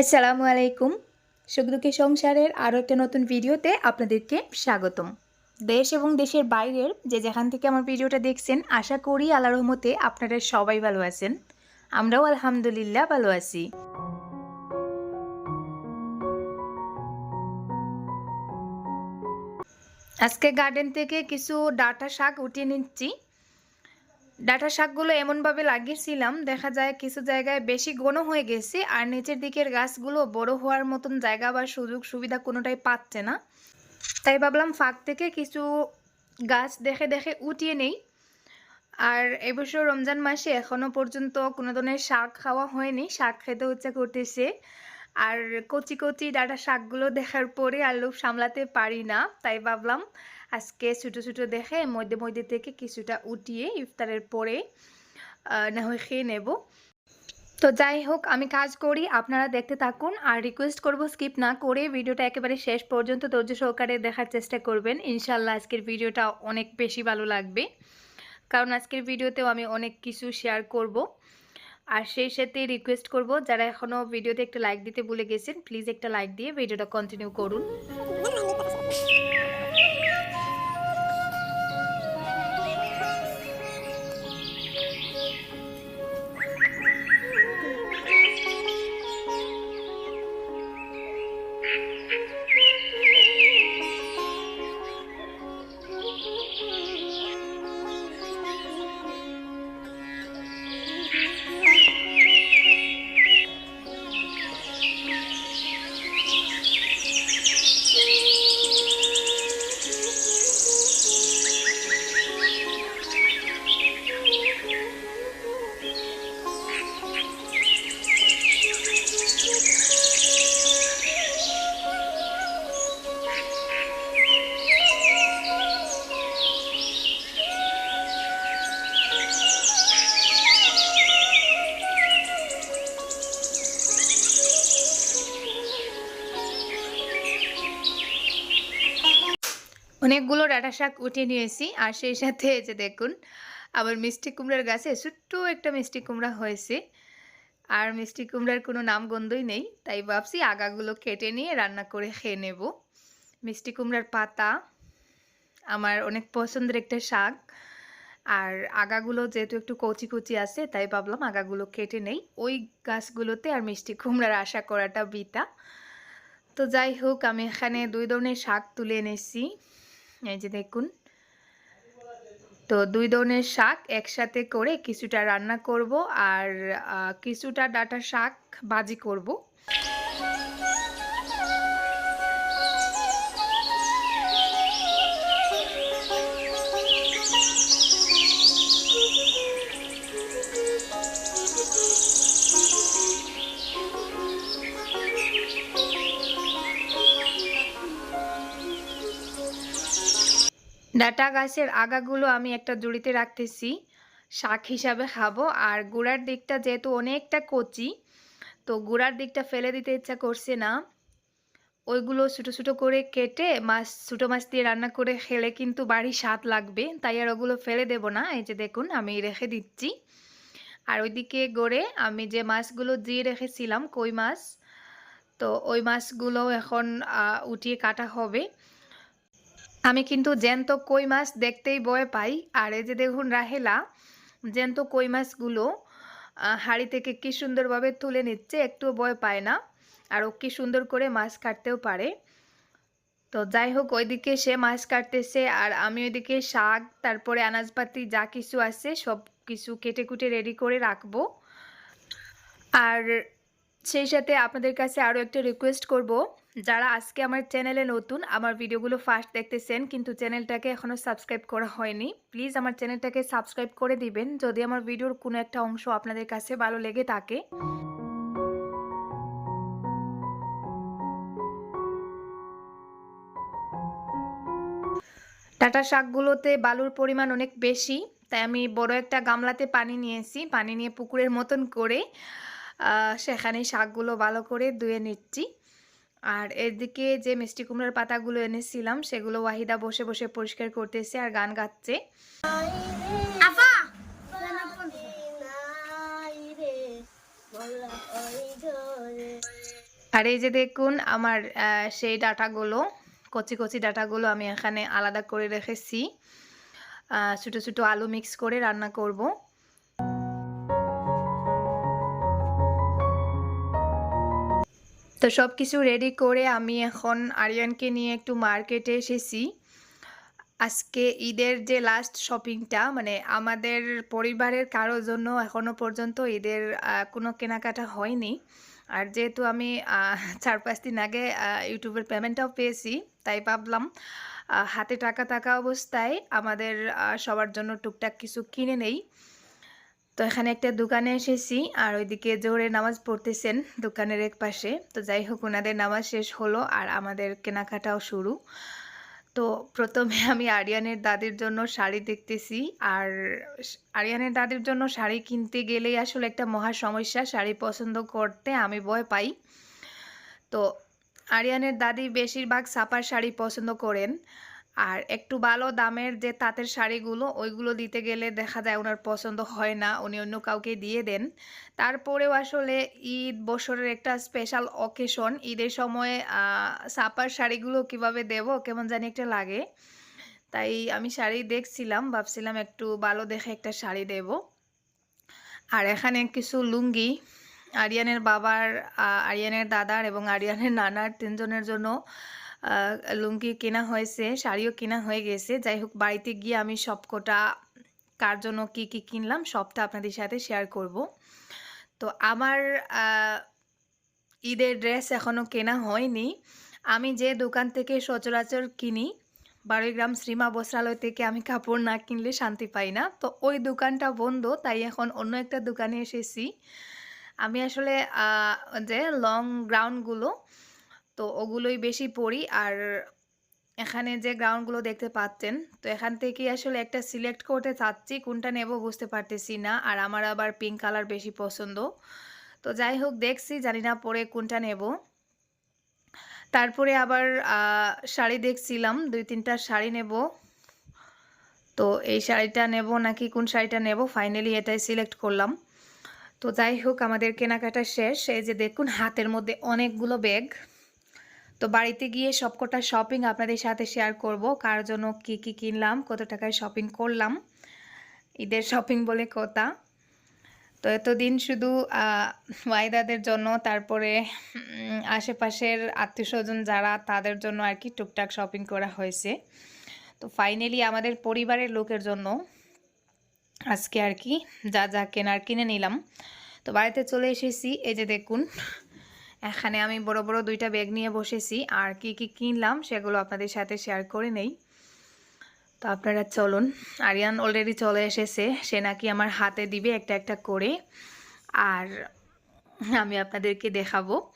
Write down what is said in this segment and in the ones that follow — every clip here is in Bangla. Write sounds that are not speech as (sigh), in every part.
আসসালামু আলাইকুম সুখদুঃখী সংসারের আরও একটা নতুন ভিডিওতে আপনাদেরকে স্বাগতম। দেশ এবং দেশের বাইরের যে যেখান থেকে আমার ভিডিওটা দেখছেন, আশা করি আল্লাহ রহমতে আপনারা সবাই ভালো আছেন। আমরাও আলহামদুলিল্লাহ ভালো আছি। আজকে গার্ডেন থেকে কিছু ডাটা শাক উঠিয়ে নিচ্ছি। ডাটা শাকগুলো এমনভাবে লাগিয়েছিলাম, দেখা যায় কিছু জায়গায় বেশি ঘন হয়ে গেছে আর নিচের দিকের গাছগুলো বড় হওয়ার মতন জায়গা বা সুযোগ সুবিধা কোনোটাই পাচ্ছে না। তাই ভাবলাম ফাঁক থেকে কিছু গাছ দেখে দেখে উঠিয়ে নেই। আর এবছর রমজান মাসে এখনও পর্যন্ত কোনো ধরনের শাক খাওয়া হয়নি, শাক খেতে ইচ্ছা করতেছে। আর কচি কচি ডাটা শাকগুলো দেখার পরে আর সামলাতে পারি না, তাই ভাবলাম আজকে ছোটো ছোটো দেখে, মধ্যে মধ্যে থেকে কিছুটা উঠিয়ে ইফতারের পরে না হয় খেয়ে নেব। তো যাই হোক, আমি কাজ করি, আপনারা দেখতে থাকুন। আর রিকোয়েস্ট করব স্কিপ না করে, ভিডিওটা একেবারে শেষ পর্যন্ত ধৈর্য সহকারে দেখার চেষ্টা করবেন। ইনশাল্লাহ আজকের ভিডিওটা অনেক বেশি ভালো লাগবে। কারণ আজকের ভিডিওতেও আমি অনেক কিছু শেয়ার করব। আর সেই সাথে রিকোয়েস্ট করব, যারা এখনও ভিডিওতে একটা লাইক দিতে ভুলে গেছেন প্লিজ একটা লাইক দিয়ে ভিডিওটা কন্টিনিউ করুন। অনেকগুলো ডাটা শাক উঠিয়ে নিয়েছি, আর সেই সাথে যে দেখুন, আবার মিষ্টি কুমড়ার গাছে ছোট্ট একটা মিষ্টি কুমড়া হয়েছে। আর মিষ্টি কুমড়ার কোনো নাম গন্ধই নেই, তাই ভাবছি আগাগুলো কেটে নিয়ে রান্না করে খেয়ে নেব। মিষ্টি কুমড়ার পাতা আমার অনেক পছন্দের একটা শাক, আর আগাগুলো যেহেতু একটু কচি কচি আছে, তাই ভাবলাম আগাগুলো কেটে নেই। ওই গাছগুলোতে আর মিষ্টি কুমড়ার আশা করাটা বিতা। তো যাই হোক, আমি এখানে দুই ধরনের শাক তুলে এনেছি। এই যে দেখুন। তো দুই ধরনের শাক একসাথে করে কিছুটা রান্না করব আর কিছুটা ডাটা শাক ভাজি করব। ডাটা গাছের আগাগুলো আমি একটা জুড়িতে রাখতেছি। শাক হিসাবে খাব। আর গুড়ার দিকটা যেহেতু অনেকটা কচি, তো গুড়ার দিকটা ফেলে দিতে ইচ্ছা করছে না। ওইগুলো ছোটো ছোটো করে কেটে মাছ, ছোটো মাছ দিয়ে রান্না করে খেলে কিন্তু বাড়ি স্বাদ লাগবে। তাই আর ওগুলো ফেলে দেব না। এই যে দেখুন, আমি রেখে দিচ্ছি। আর ওইদিকে গড়ে আমি যে মাছগুলো দিয়ে রেখেছিলাম, কই মাছ, তো ওই মাছগুলো এখন উঠিয়ে কাটা হবে। আমি কিন্তু জ্যান্ত কই মাছ দেখতেই ভয় পাই। আর এই যে দেখুন রাহেলা, জ্যান্ত কই মাছগুলো হাড়ি থেকে কি সুন্দরভাবে তুলে নিচ্ছে একটুও ভয় পায় না। আর ও কি সুন্দর করে মাছ কাটতেও পারে। তো যাই হোক, ওইদিকে সে মাছ কাটতেছে আর আমি ওইদিকে শাক, তারপরে আনাজপাতি যা কিছু আছে সব কিছু কেটে কুটে রেডি করে রাখব। আর সেই সাথে আপনাদের কাছে আরও একটা রিকোয়েস্ট করব। যারা আজকে আমার চ্যানেলে নতুন, আমার ভিডিওগুলো ফার্স্ট দেখতেছেন, কিন্তু চ্যানেলটাকে এখনও সাবস্ক্রাইব করা হয়নি, প্লিজ আমার চ্যানেলটাকে সাবস্ক্রাইব করে দিবেন, যদি আমার ভিডিওর কোনো একটা অংশ আপনাদের কাছে ভালো লেগে থাকে। টাটা শাকগুলোতে বালুর পরিমাণ অনেক বেশি, তাই আমি বড় একটা গামলাতে পানি নিয়েছি, পানি নিয়ে পুকুরের মতন করে সেখানে শাকগুলো ভালো করে ধুয়ে নিচ্ছি। আর এদিকে যে মিষ্টি কুমড়ার পাতাগুলো এনেছিলাম সেগুলো ওয়াহিদা বসে বসে পরিষ্কার করতেছে আর গান গাচ্ছে। আর এই যে দেখুন আমার সেই ডাটাগুলো কচি কচি ডাটাগুলো আমি এখানে আলাদা করে রেখেছি। ছোটো ছোটো আলু মিক্স করে রান্না করব। তো সব কিছু রেডি করে আমি এখন আরিয়ানকে নিয়ে একটু মার্কেটে এসেছি। আজকে ঈদের যে লাস্ট শপিংটা মানে আমাদের পরিবারের কারও জন্য এখনও পর্যন্ত ঈদের কোনো কেনাকাটা হয়নি। আর যেহেতু আমি চার পাঁচ দিন আগে ইউটিউবের পেমেন্টটাও পেয়েছি, তাই ভাবলাম হাতে টাকা থাকা অবস্থায় আমাদের সবার জন্য টুকটাক কিছু কিনে নেই। তো এখানে একটা দোকানে এসেছি আর ওইদিকে জোরে নামাজ পড়তেছেন দোকানের এক পাশে। তো যাই হোক ওনাদের নামাজ শেষ হলো আর আমাদের কেনাকাটাও শুরু। তো প্রথমে আমি আরিয়ানের দাদির জন্য শাড়ি দেখতেছি আর আরিয়ানের দাদির জন্য শাড়ি কিনতে গেলেই আসলে একটা মহা সমস্যা, শাড়ি পছন্দ করতে আমি ভয় পাই। তো আরিয়ানের দাদি বেশিরভাগ সাপার শাড়ি পছন্দ করেন। আর একটু ভালো দামের যে তাঁতের শাড়িগুলো, ওইগুলো দিতে গেলে দেখা যায় ওনার পছন্দ হয় না, উনি অন্য কাউকে দিয়ে দেন। তারপরেও আসলে ঈদ বছরের একটা স্পেশাল অকেশন ঈদের সময় সাপার শাড়িগুলো কীভাবে দেব, কেমন জানি একটা লাগে। তাই আমি শাড়ি দেখছিলাম, ভাবছিলাম একটু ভালো দেখে একটা শাড়ি দেব। আর এখানে কিছু লুঙ্গি, আরিয়ানের বাবার আরিয়ানের দাদার এবং আরিয়ানের নানার তিনজনের জন্য লুঙ্গি কেনা হয়েছে, শাড়িও কেনা হয়ে গেছে। যাই হোক, বাড়িতে গিয়ে আমি সবকটা কার জন্য কী কী কিনলাম সবটা আপনাদের সাথে শেয়ার করব। তো আমার ঈদের ড্রেস এখনও কেনা হয়নি। আমি যে দোকান থেকে সচরাচর কিনি বারোগ্রাম শ্রীমা বস্ত্রালয় থেকে আমি কাপড় না কিনলে শান্তি পাই না। তো ওই দোকানটা বন্ধ, তাই এখন অন্য একটা দোকানে এসেছি। আমি আসলে যে লং গ্রাউন্ডগুলো তো ওগুলোই বেশি পরি আর এখানে যে গ্রাউন্ডগুলো দেখতে পাচ্ছেন, তো এখান থেকে আসলে একটা সিলেক্ট করতে চাচ্ছি, কোনটা নেব বুঝতে পারতেছি না। আর আমার আবার পিঙ্ক কালার বেশি পছন্দ। তো যাই হোক, দেখছি, জানি না পরে কোনটা নেব। তারপরে আবার শাড়ি দেখছিলাম, দুই তিনটা শাড়ি নেব। তো এই শাড়িটা নেব নাকি কোন শাড়িটা নেব? ফাইনালি এটাই সিলেক্ট করলাম। তো যাই হোক, আমাদের কেনাকাটা শেষ। এই যে দেখুন, হাতের মধ্যে অনেকগুলো ব্যাগ তো বাড়িতে গিয়ে সবকটা শপিং আপনাদের সাথে শেয়ার করব। কার জন্য কি কি কিনলাম, কত টাকায় শপিং করলাম, ঈদের শপিং বলে কথা। তো এতদিন শুধু ওয়াইদাদের জন্য, তারপরে আশেপাশের আত্মীয় স্বজন যারা, তাদের জন্য আর কি টুকটাক শপিং করা হয়েছে। তো ফাইনালি আমাদের পরিবারের লোকের জন্য আজকে আর কি যা যা কেনার কিনে নিলাম। তো বাড়িতে চলে এসেছি, এই যে দেখুন এখানে আমি বড় বড় দুইটা ব্যাগ নিয়ে বসেছি। আর কি কি কিনলাম সেগুলো আপনাদের সাথে শেয়ার করে নেই। তো আপনারা চলুন। আরিয়ান অলরেডি চলে এসেছে। সে নাকি আমার হাতে দিবে একটা একটা করে। আর আমি আপনাদেরকে দেখাবো।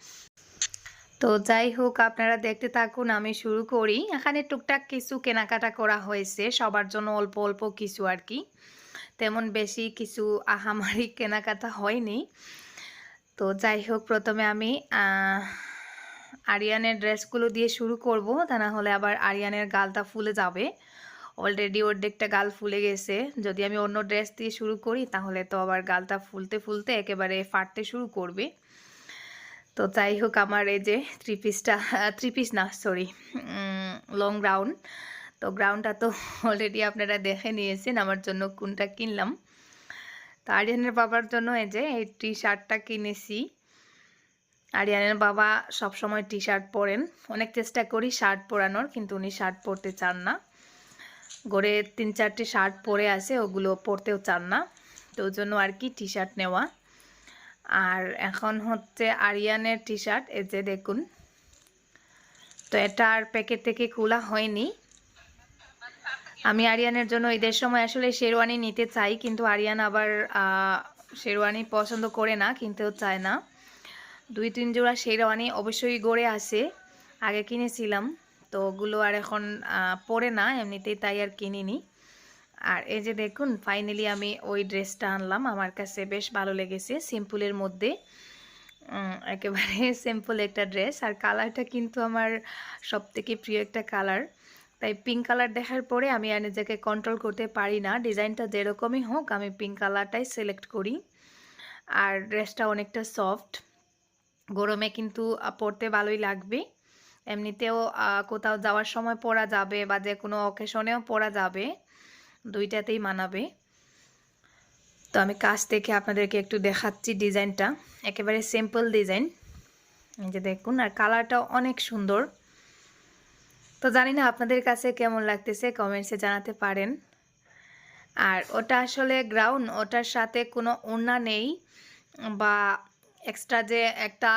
তো যাই হোক, আপনারা দেখতে থাকুন, আমি শুরু করি। এখানে টুকটাক কিছু কেনাকাটা করা হয়েছে, সবার জন্য অল্প অল্প কিছু আর কি। তেমন বেশি কিছু আহামারি কেনাকাটা হয়নি। তো যাই হোক প্রথমে আমি আরিয়ানের ড্রেসগুলো দিয়ে শুরু করব। তা না হলে আবার আরিয়ানের গালটা ফুলে যাবে। অলরেডি ওর দিকটা গাল ফুলে গেছে। যদি আমি অন্য ড্রেস দিয়ে শুরু করি, তাহলে তো আবার গালটা ফুলতে ফুলতে একেবারে ফাটতে শুরু করবে। তো যাই হোক আমার এই যে থ্রি পিসটা থ্রি পিস না সরি লং গ্রাউন্ড তো গ্রাউন্ডটা তো অলরেডি আপনারা দেখে নিয়েছেন, আমার জন্য কোনটা কিনলাম। আরিয়ানের বাবার জন্য এই যে এই টি শার্টটা কিনেছি। আরিয়ানের বাবা সব সময় টি শার্ট পরেন। অনেক চেষ্টা করি শার্ট পরানোর, কিন্তু উনি শার্ট পরতে চান না। গড়ে তিন চারটে শার্ট পরে আছে, ওগুলো পরতেও চান না। তো ওই জন্য আর কি টি শার্ট নেওয়া। আর এখন হচ্ছে আরিয়ানের টি শার্ট এই যে দেখুন। তো এটা আর প্যাকেট থেকে খোলা হয়নি। আমি আরিয়ানের জন্য ঈদের সময় আসলে শেরওয়ানি নিতে চাই, কিন্তু আরিয়ান আবার শেরওয়ানি পছন্দ করে না, কিনতেও চায় না। দুই তিন জোড়া শেরওয়ানি অবশ্যই গড়ে আসে আগে কিনেছিলাম, তো ওগুলো আর এখন পরে না, এমনিতেই তাই আর কিনিনি। আর এই যে দেখুন ফাইনালি আমি ওই ড্রেসটা আনলাম, আমার কাছে বেশ ভালো লেগেছে, সিম্পলের মধ্যে। একেবারে (laughs) সিম্পল একটা ড্রেস, আর কালারটা কিন্তু আমার সব থেকে প্রিয় একটা কালার। তাই পিঙ্ক কালার দেখার পরে আমি আর নিজেকে কন্ট্রোল করতে পারি না। ডিজাইনটা যেরকমই হোক, আমি পিঙ্ক কালারটাই সিলেক্ট করি। আর ড্রেসটা অনেকটা সফট গরমে কিন্তু পরতে ভালোই লাগবে। এমনিতেও কোথাও যাওয়ার সময় পরা যাবে বা যে কোনো অকেশনেও পরা যাবে। দুইটাতেই মানাবে। তো আমি কাছ থেকে আপনাদেরকে একটু দেখাচ্ছি ডিজাইনটা একেবারে সিম্পল ডিজাইন এই যে দেখুন, আর কালারটাও অনেক সুন্দর। তো জানি না আপনাদের কাছে কেমন লাগতেছে কমেন্টসে জানাতে পারেন। আর ওটা আসলে গ্রাউন্ড ওটার সাথে কোনো ওড়না নেই বা এক্সট্রা যে একটা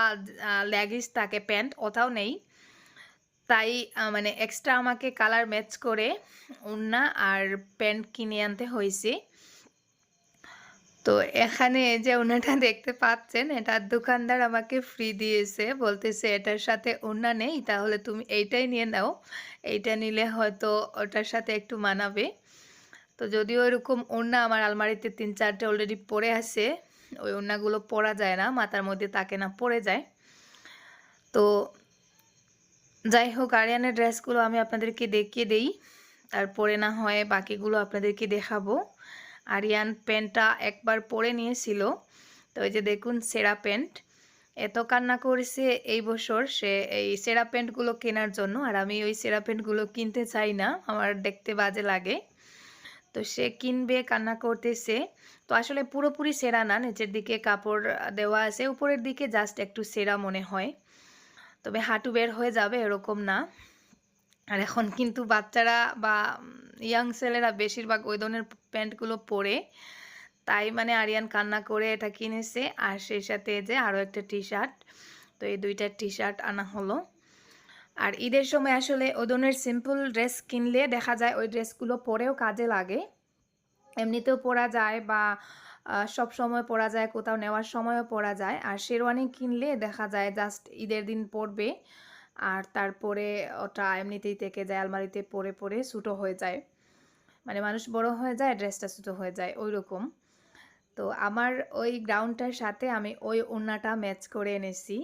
ল্যাগিস থাকে প্যান্ট ওটাও নেই। তাই মানে এক্সট্রা আমাকে কালার ম্যাচ করে ওড়না আর প্যান্ট কিনে আনতে হয়েছে। তো এখানে যে ওনাটা (laughs) দেখতে পাচ্ছেন এটা দোকানদার আমাকে ফ্রি দিয়েছে। বলতেছে, এটার সাথে ওড়না নেই, তাহলে তুমি এইটাই নিয়ে নাও। এইটা নিলে হয়তো ওটার সাথে একটু মানাবে। তো যদিও এরকম ওড়না আমার আলমারিতে তিন চারটে অলরেডি পড়ে আছে, ওই ওড়নাগুলো পরা যায় না, মাথার মধ্যে তাকে না পড়ে যায়। তো যাই হোক, আরিয়ানের ড্রেসগুলো আমি আপনাদেরকে দেখিয়ে দেই। তারপরে না হয় বাকিগুলো আপনাদেরকে দেখাবো। আরিয়ান প্যান্টটা একবার পরে নিয়েছিল। তো ওই যে দেখুন, সেরা প্যান্ট এত কান্না করেছে এই বছর সে এই সেরা প্যান্টগুলো কেনার জন্য, আর আমি ওই সেরা প্যান্টগুলো কিনতে চাই না, আমার দেখতে বাজে লাগে। তো সে কিনবে, কান্না করতেছে। তো আসলে পুরোপুরি সেরা না, নিচের দিকে কাপড় দেওয়া আছে, উপরের দিকে জাস্ট একটু সেরা মনে হয়। তবে হাঁটু বের হয়ে যাবে, এরকম না। আর এখন কিন্তু বাচ্চারা বা ইয়াং ছেলেরা বেশিরভাগ ওই ধরনের প্যান্টগুলো পরে, তাই মানে আরিয়ান কান্না করে এটা কিনেছে, আর সেই সাথে যে আরও একটা টি শার্ট তো এই দুইটা টি শার্ট আনা হলো। আর ঈদের সময় আসলে ওই ধরনের সিম্পল ড্রেস কিনলে দেখা যায় ওই ড্রেসগুলো পরেও কাজে লাগে। এমনিতেও পরা যায় বা সব সময় পরা যায়, কোথাও নেওয়ার সময়ও পরা যায়। আর শেরওয়ানি কিনলে দেখা যায় জাস্ট ঈদের দিন পরবে। আর তারপরে ওটা এমনিতেই থেকে যায়, আলমারিতে পরে পরে ছোটো হয়ে যায়। মানে মানুষ বড় হয়ে যায়, ড্রেসটা ছোটো হয়ে যায় ওই রকম তো আমার ওই গ্রাউন্ডটার সাথে আমি ওই ওড়নাটা ম্যাচ করে এনেছি।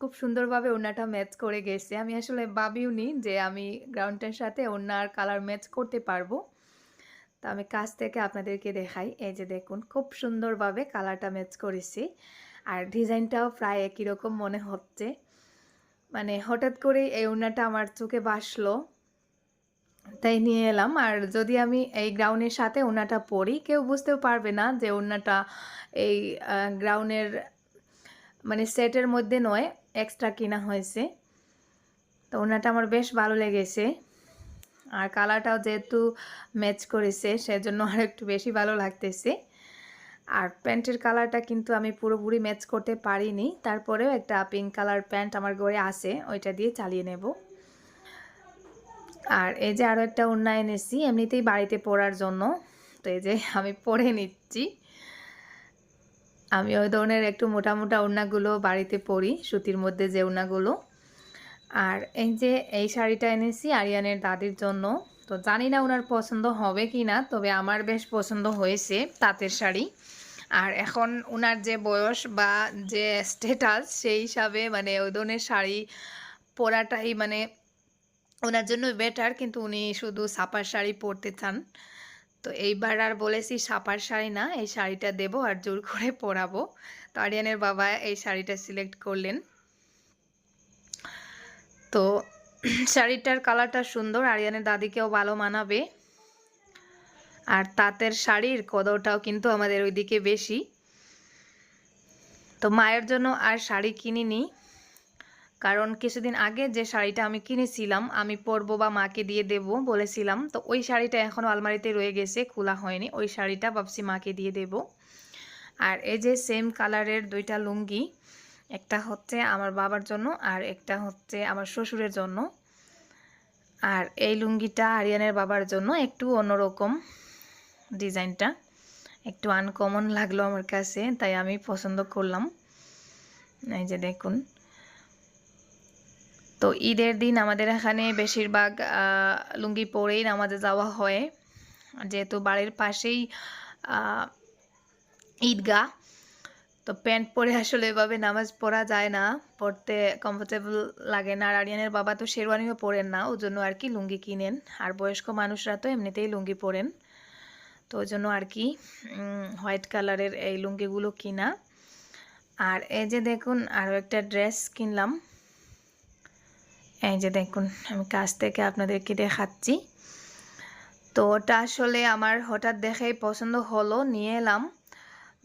খুব সুন্দরভাবে ওড়নাটা ম্যাচ করে গেছে। আমি আসলে ভাবিও নি যে আমি গ্রাউন্ডটার সাথে ওড়নার কালার ম্যাচ করতে পারব। তো আমি কাছ থেকে আপনাদেরকে দেখাই। এই যে দেখুন, খুব সুন্দরভাবে কালারটা ম্যাচ করেছি। আর ডিজাইনটাও প্রায় একই রকম মনে হচ্ছে। মানে হঠাৎ করে এই ওড়নাটা আমার চোখে বাসলো। তাই নিয়ে এলাম। আর যদি আমি এই গ্রাউনের সাথে ওড়নাটা পরি, কেউ বুঝতেও পারবে না যে ওড়নাটা এই গ্রাউনের মানে সেটের মধ্যে নয় এক্সট্রা কিনা হয়েছে। তো ওড়নাটা আমার বেশ ভালো লেগেছে। আর কালারটাও যেহেতু ম্যাচ করেছে, সেজন্য আর একটু বেশি ভালো লাগতেছে। আর প্যান্টের কালারটা কিন্তু আমি পুরোপুরি ম্যাচ করতে পারিনি। তারপরেও একটা পিঙ্ক কালার প্যান্ট আমার ঘরে আছে, ওইটা দিয়ে চালিয়ে নেব। আর এই যে আরও একটা ওড়না এনেছি, এমনিতেই বাড়িতে পরার জন্য, তো এই যে আমি পরে নিচ্ছি। আমি ওই ধরনের একটু মোটা মোটা ওড়নাগুলো বাড়িতে পরি, সুতির মধ্যে যে ওড়নাগুলো আর এই যে এই শাড়িটা এনেছি আরিয়ানের দাদির জন্য, তো জানি না ওনার পছন্দ হবে কি না তবে আমার বেশ পছন্দ হয়েছে তাঁতের শাড়ি। আর এখন ওনার যে বয়স বা যে স্ট্যাটাস সেই হিসাবে মানে ওই ধরনের শাড়ি পরাটাই মানে ওনার জন্য বেটার কিন্তু উনি শুধু সাপার শাড়ি পরতে চান। তো এইবার আর বলেছি সাপার শাড়ি না, এই শাড়িটা দেব আর জোর করে পরাবো। তো আরিয়ানের বাবা এই শাড়িটা সিলেক্ট করলেন। তো শাড়িটার কালারটা সুন্দর, আরিয়ানের দাদিকেও ভালো মানাবে। আর তাঁতের শাড়ির কদরটাও কিন্তু আমাদের ওইদিকে বেশি। তো মায়ের জন্য আর শাড়ি কিনিনি, কারণ কিছুদিন আগে যে শাড়িটা আমি কিনেছিলাম, আমি পরবো বা মাকে দিয়ে দেব বলেছিলাম। তো ওই শাড়িটা এখনও আলমারিতে রয়ে গেছে, খোলা হয়নি। ওই শাড়িটা ভাবছি মাকে দিয়ে দেব। আর এই যে সেম কালারের দুইটা লুঙ্গি, একটা হচ্ছে আমার বাবার জন্য আর একটা হচ্ছে আমার শ্বশুরের জন্য। আর এই লুঙ্গিটা আরিয়ানের বাবার জন্য, একটু অন্যরকম। ডিজাইনটা। একটু আনকমন লাগল আমার কাছে, তাই আমি পছন্দ করলাম। এই যে দেখুন। তো ঈদের দিন আমাদের এখানে বেশিরভাগ লুঙ্গি পরেই নামাজে যাওয়া হয়। যেহেতু বাড়ির পাশেই ঈদগাহ, তো প্যান্ট পরে আসলে এভাবে নামাজ পড়া যায় না। পড়তে কমফোর্টেবল লাগে না। আর আরিয়ানের বাবা তো শেরওয়ানিও পরেন না ওই জন্য আর কি লুঙ্গি কিনেন। আর বয়স্ক মানুষরা তো এমনিতেই লুঙ্গি পরেন। তো ওই জন্য আর কি হোয়াইট কালারের এই লুঙ্গিগুলো কিনা। আর এই যে দেখুন আরও একটা ড্রেস কিনলাম। এই যে দেখুন, আমি কাছ থেকে আপনাদেরকে দেখাচ্ছি। তো ওটা আসলে আমার হঠাৎ দেখেই পছন্দ হলো, নিয়ে এলাম।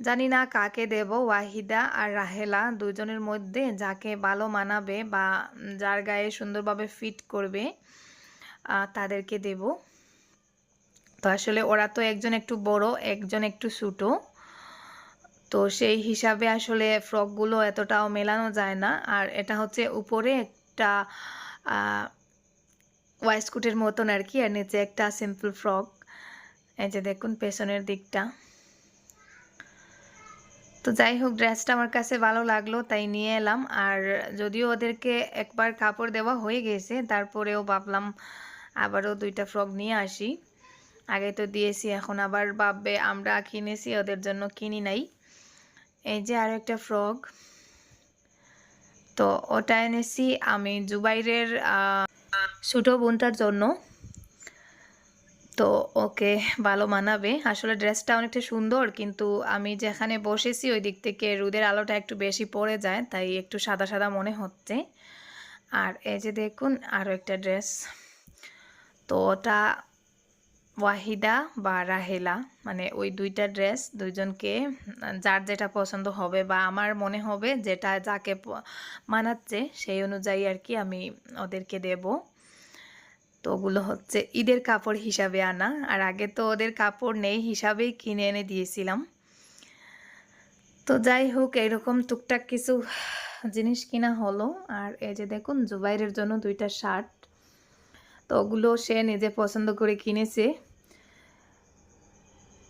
জানি না কাকে দেব, ওয়াহিদা আর রাহেলা দুজনের মধ্যে, যাকে ভালো মানাবে বা যার গায়ে সুন্দরভাবে ফিট করবে তাদেরকে দেব। তো আসলে ওরা তো একজন একটু বড়, একজন একটু ছোটো। তো সেই হিসাবে আসলে ফ্রকগুলো এতটাও মেলানো যায় না। আর এটা হচ্ছে উপরে একটা ওয়াইস্কুটের মতন আর কি, আর নিচে একটা সিম্পল ফ্রক এই যে দেখুন পেছনের দিকটা। তো যাই হোক ড্রেসটা আমার কাছে ভালো লাগল, তাই নিয়ে এলাম। আর যদিও ওদেরকে একবার কাপড় দেওয়া হয়ে গেছে, তারপরেও ভাবলাম আবারও দুইটা ফ্রক নিয়ে আসি। আগে তো দিয়েছি, এখন আবার ভাববে আমরা কিনেছি, ওদের জন্য কিনি নাই। এই যে আরও একটা ফ্রক তো ওটা এনেছি আমি জুবাইরের ছোটো বোনটার জন্য। তো ওকে ভালো মানাবে। আসলে ড্রেসটা অনেকটা সুন্দর, কিন্তু আমি যেখানে বসেছি ওই দিক থেকে রোদের আলোটা একটু বেশি পড়ে যায়, তাই একটু সাদা সাদা মনে হচ্ছে। আর এই যে দেখুন আরও একটা ড্রেস। তো ওটা ওয়াহিদা বা রাহেলা মানে ওই দুইটা ড্রেস দুইজনকে, যার যেটা পছন্দ হবে বা আমার মনে হবে যেটা যাকে মানাচ্ছে সেই অনুযায়ী আর কি আমি ওদেরকে দেব। তো ওগুলো হচ্ছে ঈদের কাপড় হিসাবে আনা। আর আগে তো ওদের কাপড় নেই হিসাবেই কিনে এনে দিয়েছিলাম। তো যাই হোক এরকম টুকটাক কিছু জিনিস কিনা হলো। আর এই যে দেখুন, জুবাইরের জন্য দুইটা শার্ট তো ওগুলো সে নিজে পছন্দ করে কিনেছে।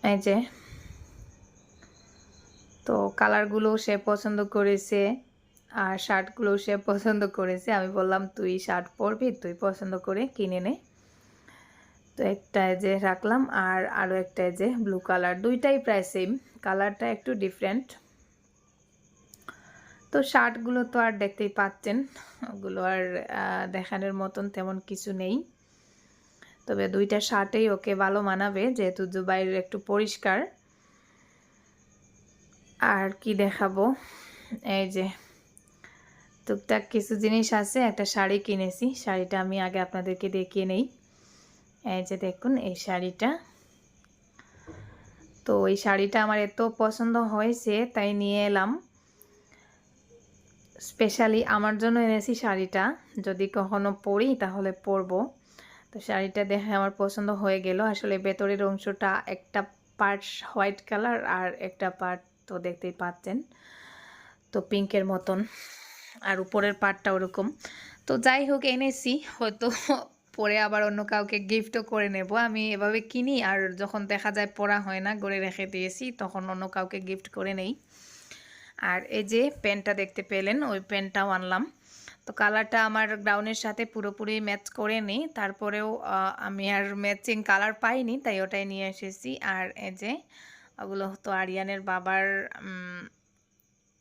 এই যে। তো কালারগুলো সে পছন্দ করেছে আর শার্টগুলো সে পছন্দ করেছে। আমি বললাম, তুই শার্ট পরবি, তুই পছন্দ করে কিনে নে। তো একটা যে রাখলাম আর আরও একটা যে ব্লু কালার দুইটাই প্রায় সেম কালারটা একটু ডিফারেন্ট তো শার্টগুলো তো আর দেখতেই পাচ্ছেন, ওগুলো আর দেখানোর মতন তেমন কিছু নেই। তবে দুইটা শার্টেই ওকে ভালো মানাবে, যেহেতু দুবাইয়ের একটু পরিষ্কার। আর কি দেখাবো? এই যে, টুকটাক কিছু জিনিস আছে, একটা শাড়ি কিনেছি। শাড়িটা আমি আগে আপনাদেরকে দেখিয়ে নেই। এই যে দেখুন, এই শাড়িটা। তো এই শাড়িটা আমার এত পছন্দ হয়েছে, তাই নিয়ে এলাম। স্পেশালি আমার জন্য এনেছি শাড়িটা। যদি কখনো পরি, তাহলে পরবো। তো শাড়িটা দেখে আমার পছন্দ হয়ে গেল। আসলে ভেতরের অংশটা একটা পার্ট হোয়াইট কালার আর একটা পার্ট তো দেখতেই পাচ্ছেন। তো পিঙ্কের মতন। আর উপরের পার্টটা ওরকম। তো যাই হোক, এনেছি। হয়তো পরে আবার অন্য কাউকে গিফটও করে নেব। আমি এভাবে কিনি আর যখন দেখা যায় পরা হয় না, গড়ে রেখে দিয়েছি, তখন অন্য কাউকে গিফট করে নেই। আর এই যে প্যান্টটা দেখতে পেলেন, ওই প্যান্টটাও আনলাম। তো কালারটা আমার গ্রাউনের সাথে পুরোপুরি ম্যাচ করে নিই, তারপরেও আমি আর ম্যাচিং কালার পাইনি, তাই ওটাই নিয়ে এসেছি। আর এই যে, ওগুলো তো আরিয়ানের বাবার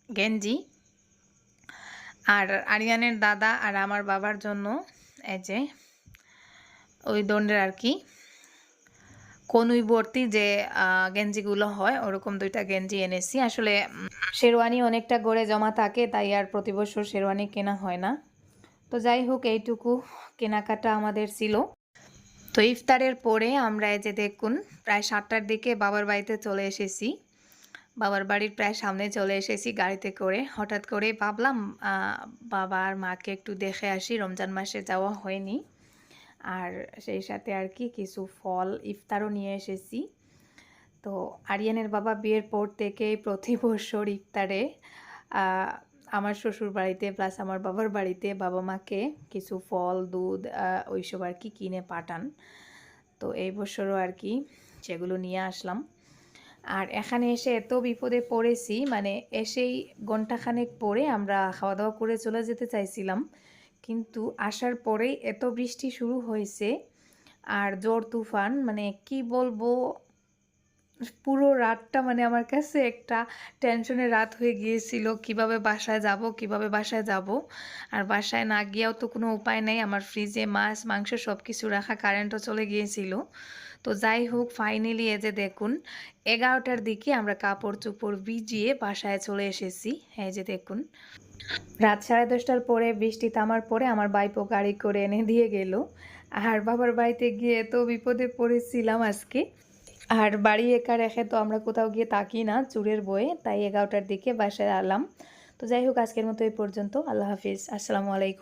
গেঞ্জি। আর আরিয়ানের দাদা আর আমার বাবার জন্য এই যে, ওই দণ্ডের আর কি কনুই ভর্তি যে গেঞ্জিগুলো হয়, ওরকম দুইটা গেঞ্জি এনেছি। আসলে শেরওয়ানি অনেকটা গড়ে জমা থাকে, তাই আর প্রতি বছর শেরওয়ানি কেনা হয় না। তো যাই হোক, এইটুকু কেনাকাটা আমাদের ছিল। তো ইফতারের পরে আমরা এই যে দেখুন, প্রায় সাতটার দিকে বাবার বাড়িতে চলে এসেছি। বাবার বাড়ির প্রায় সামনে চলে এসেছি গাড়িতে করে। হঠাৎ করে ভাবলাম বাবা আর মাকে একটু দেখে আসি, রমজান মাসে যাওয়া হয়নি। আর সেই সাথে আর কি কিছু ফল, ইফতারও নিয়ে এসেছি। তো আরিয়ানের বাবা বিয়ের পর থেকেই প্রতি বছর ইফতারে আমার শ্বশুর বাড়িতে প্লাস আমার বাবার বাড়িতে বাবা মাকে কিছু ফল, দুধ ওইসব আর কি কিনে পাঠান। তো এই বছরও আর কি সেগুলো নিয়ে আসলাম। আর এখানে এসে এত বিপদে পড়েছি মানে এসেই ঘন্টাখানেক পরে আমরা খাওয়া দাওয়া করে চলে যেতে চাইছিলাম। কিন্তু আসার পরেই এত বৃষ্টি শুরু হয়েছে আর ঝড় তুফান মানে কি বলব, পুরো রাতটা মানে আমার কাছে একটা টেনশনের রাত হয়ে গিয়েছিল, কীভাবে বাসায় যাব, কীভাবে বাসায় যাব। আর বাসায় না গিয়েও তো কোনো উপায় নেই, আমার ফ্রিজে মাছ, মাংস সব কিছু রাখা কারেন্টও চলে গিয়েছিল। তো যাই হোক ফাইনালি এই যে দেখুন, এগারোটার দিকে আমরা কাপড় চোপড় ভিজিয়ে বাসায় চলে এসেছি। এই যে দেখুন, রাত সাড়ে দশটার পরে বৃষ্টি থামার পরে আমার বাইপো গাড়ি করে এনে দিয়ে গেল। আর বাবার বাড়িতে গিয়ে তো বিপদে পড়েছিলাম আজকে। আর বাড়ি একা রেখে তো আমরা কোথাও গিয়ে তাকি না চুরের বয়ে, তাই এগারোটার দিকে বাসায় আলাম তো যাই হোক, আজকের মতো এই পর্যন্ত। আল্লাহ হাফিজ। আসসালামু আলাইকুম।